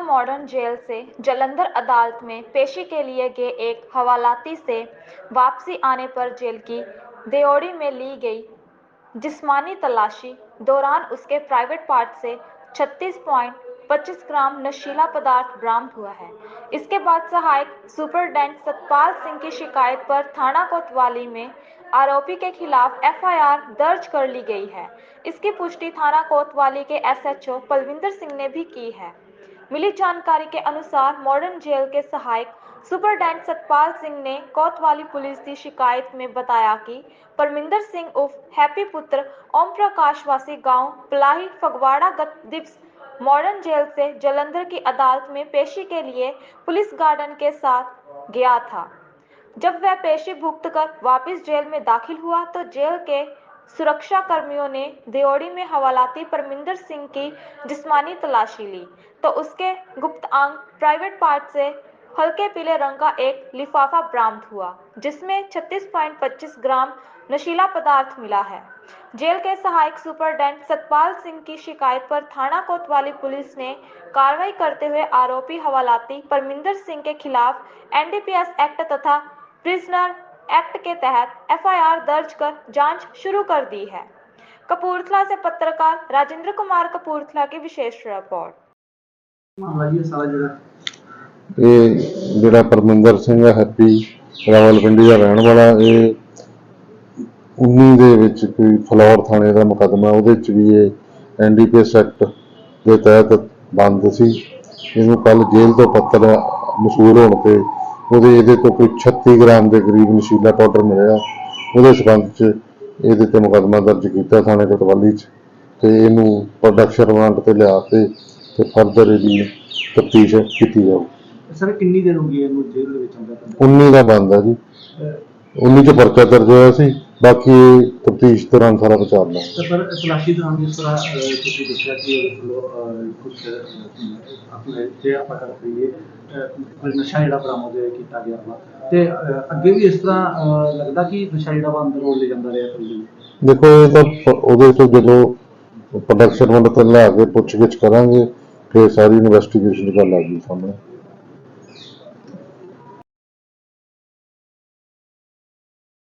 Modern jail से जलंधर अदालत में पेशी के लिए गए एक हवालाती से वापसी आने पर जेल की देओड़ी में ली गई जिस्मानी तलाशी दौरान उसके प्राइवेट पार्ट से 36.25 ग्राम नशीला पदार्थ बरामद हुआ है। इसके बाद सहायक सुपरडेंट सतपाल सिंह की शिकायत पर थाना कोतवाली में आरोपी के खिलाफ एफआईआर दर्ज कर ली गई है। इसकी पुष्टि थाना कोतवाली के एसएचओ पलविंदर सिंह ने भी की है। मिली जानकारी के अनुसार मॉडर्न जेल के सहायक सुपरडेंट सतपाल सिंह ने कोतवाली पुलिस की शिकायत में बताया कि परमिंदर सिंह उर्फ़ हैप्पी पुत्र ओम प्रकाश वासी गाँव पलाही फगवाड़ा गत दिवस मॉडर्न जेल से जलंधर की अदालत में पेशी के लिए पुलिस गार्डन के साथ गया था। जब वह पेशी भुगत कर वापिस जेल में दाखिल हुआ तो जेल के सुरक्षा कर्मियों ने देओड़ी में हवालाती परमिंदर सिंह की जिस्मानी तलाशी ली। तो उसके गुप्त अंग प्राइवेट पार्ट से हल्के पीले रंग का एक लिफाफा बरामद हुआ, जिसमें 36.25 ग्राम नशीला पदार्थ मिला है। जेल के सहायक सुपरडेंट सतपाल सिंह की शिकायत पर थाना कोतवाली पुलिस ने कार्रवाई करते हुए आरोपी हवालाती परमिंदर सिंह के खिलाफ एनडीपीएस एक्ट तथा प्रिजनर एक्ट के तहत एफआईआर दर्ज कर जांच शुरू कर दी है कपूरथला से पत्रकार राजेंद्र कुमार कपूरथला की विशेष रिपोर्ट ਮਾਮਲਾ ਜੀ ਇਹ ਸਾਰਾ ਜਿਹੜਾ ਇਹ ਜਿਹੜਾ ਪਰਮਿੰਦਰ ਸਿੰਘ ਹੈ ਹੈਪੀ ਰਾਵਲਪਿੰਡੀ ਦਾ ਰਹਿਣ ਵਾਲਾ ਇਹ 19 ਦੇ ਵਿੱਚ ਕੋਈ ਫਲੌਰ ਥਾਣੇ ਦਾ ਮੁਕੱਦਮਾ ਉਹਦੇ ਚ ਵੀ ਇਹ ਐਨਡੀਪੀਐਸ ਐਕਟ ਦੇ ਤਹਿਤ ਬੰਦ ਸੀ ਇਹਨੂੰ ਕੱਲ ਜੇਲ੍ਹ ਤੋਂ ਪੱਤਰ ਮਸੂਲ ਹੋਣ ਤੇ ਉਹਦੇ ਇਹਦੇ ਤੋਂ ਕੋਈ 36 ਗ੍ਰਾਮ ਦੇ ਕਰੀਬ ਨਸ਼ੀਲਾ ਪਾਊਡਰ ਮਿਲਿਆ। ਉਹਦੇ ਸਬੰਧ ਚ ਇਹਦੇ ਤੇ ਮੁਕੱਦਮਾ ਦਰਜ ਕੀਤਾ ਥਾਣੇ ਕੋਤਵਾਲੀ ਚ ਤੇ ਇਹਨੂੰ ਪ੍ਰੋਡਕਸ਼ਨ ਰਿਮਾਂਡ ਤੇ ਲਿਆ ਕੇ ਤੇ ਫਰਦਰ ਇਹਦੀ ਤਫਤੀਸ਼ ਕੀਤੀ ਜਾਊ। ਸਰ ਕਿੰਨੀ ਦੇਰ ਹੋ ਗਈ ਇਹਨੂੰ ਜੇਲ੍ਹ ਦੇ ਵਿੱਚ ਆਉਂਦਾ ਤਾਂ 19 ਦਾ ਬੰਦ ਹੈ ਜੀ। 19 ਚ ਪਰਚਾ ਦਰਜ ਹੋਇਆ ਸੀ। ਬਾਕੀ ਤਫਤੀਸ਼ ਦੌਰਾਨ ਸਾਰਾ ਵਿਚਾਰਨਾ ਹੈ ਪਰ ਤਲਾਸ਼ੀ ਦੌਰਾਨ ਜਿਸ ਤਰ੍ਹਾਂ ਅਹ, ਤੁਸੀਂ ਦੇਖਿਆ ਕਿ ਉਹਦੇ ਕੋਲੋਂ ਕੁਝ ਆਪਣੇ ਜੇ ਆਪਾਂ ਕਰ ਕਰੀਏ ਅਹ, ਨਸ਼ਾ ਜਿਹੜਾ ਬਰਾਮਦ ਕੀਤਾ ਗਿਆ ਵਾ। ਤੇ ਅਹ, ਅੱਗੇ ਵੀ ਇਸ ਤਰ੍ਹਾਂ ਅਹ, ਲੱਗਦਾ ਕਿ ਨਸ਼ਾ ਜਿਹੜਾ ਵਾ ਅੰਦਰ ਰੋਲ ਲੈ ਜਾਂਦਾ ਰਿਹਾ ਕੱਲੀ ਦੇਖੋ ਇਹ ਤਾਂ ਪ- ਉਹਦੇ ਤੋਂ ਜਦੋਂ ਪ੍ਰੋਡਕਸ਼ਨ ਵੱਲ ਤੋਂ ਲਿਆ ਕੇ ਪੁੱਛਗਿੱਛ ਕਰਾਂਗੇ ਫਿਰ ਸਾਰੀ ਇਨਵੈਸਟੀਗੇਸ਼ਨ ਗੱਲ ਆ ਗਈ ਸਾਹਮਣੇ।